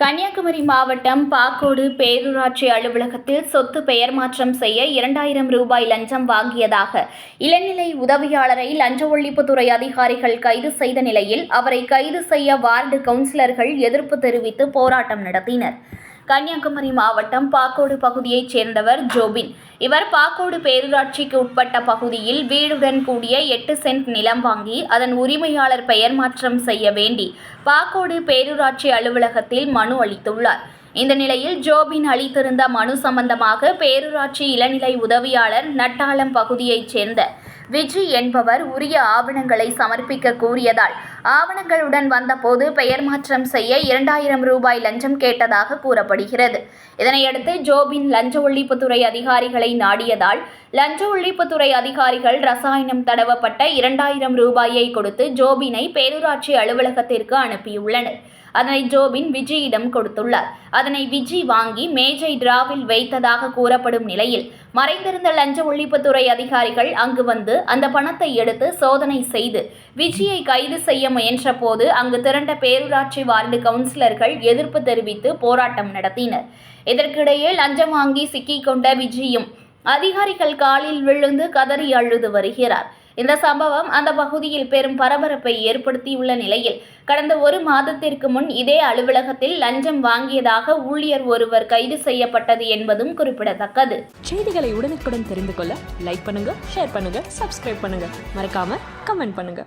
கன்னியாகுமரி மாவட்டம் பாக்கோடு பேரூராட்சி அலுவலகத்தில் சொத்து பெயர் மாற்றம் செய்ய இரண்டாயிரம் ரூபாய் லஞ்சம் வாங்கியதாக இளநிலை உதவியாளரை லஞ்ச ஒழிப்புத்துறை அதிகாரிகள் கைது செய்த நிலையில் அவரை கைது செய்ய வார்டு கவுன்சிலர்கள் எதிர்ப்பு தெரிவித்து போராட்டம் நடத்தினர். கன்னியாகுமரி மாவட்டம் பாக்கோடு பகுதியைச் சேர்ந்தவர் ஜோபின். இவர் பாக்கோடு பேரூராட்சிக்கு உட்பட்ட பகுதியில் வீடுடன் கூடிய எட்டு சென்ட் நிலம் வாங்கி அதன் உரிமையாளர் பெயர் மாற்றம் செய்ய வேண்டி பாக்கோடு பேரூராட்சி அலுவலகத்தில் மனு அளித்துள்ளார். இந்த நிலையில் ஜோபின் அளித்திருந்த மனு சம்பந்தமாக பேரூராட்சி இளநிலை உதவியாளர் நட்டாளம் பகுதியைச் சேர்ந்த விஜி என்பவர் உரிய ஆவணங்களை சமர்ப்பிக்க கூறியதால் ஆவணங்களுடன் வந்தபோது பெயர் மாற்றம் செய்ய இரண்டாயிரம் ரூபாய் லஞ்சம் கேட்டதாக கூறப்படுகிறது. இதனையடுத்து ஜோபின் லஞ்ச ஒழிப்புத்துறை அதிகாரிகளை நாடியதால் லஞ்ச ஒழிப்புத்துறை அதிகாரிகள் ரசாயனம் தடவப்பட்ட இரண்டாயிரம் ரூபாயை கொடுத்து ஜோபினை பேரூராட்சி அலுவலகத்திற்கு அனுப்பியுள்ளனர். அதனை ஜோபின் விஜயிடம் கொடுத்துள்ளார். அதனை விஜி வாங்கி மேஜை டிராவில் வைத்ததாக கூறப்படும் நிலையில் மறைந்திருந்த லஞ்ச ஒழிப்புத்துறை அதிகாரிகள் அங்கு வந்து அந்த பணத்தை எடுத்து சோதனை செய்து விஜயை கைது செய்ய முயன்றபோது அங்கு திரண்ட பேரூராட்சி வார்டு கவுன்சிலர்கள் எதிர்ப்பு தெரிவித்து போராட்டம் நடத்தினர். இதற்கிடையே லஞ்சம் வாங்கி சிக்கிக்கொண்ட விஜயும் அதிகாரிகள் காலில் விழுந்து கதறி அழுது வருகிறார். இந்த சம்பவம் அந்த பகுதியில் பெரும் பரபரப்பை ஏற்படுத்தியுள்ள நிலையில் கடந்த ஒரு மாதத்திற்கு முன் இதே அலுவலகத்தில் லஞ்சம் வாங்கியதாக ஊழியர் ஒருவர் கைது செய்யப்பட்டது என்பதும் குறிப்பிடத்தக்கது. செய்திகளை உடனுக்குடன் தெரிந்து கொள்ள லைக் பண்ணுங்க ஷேர் பண்ணுங்க சப்ஸ்கிரைப் பண்ணுங்க. மறக்காம கமெண்ட் பண்ணுங்க.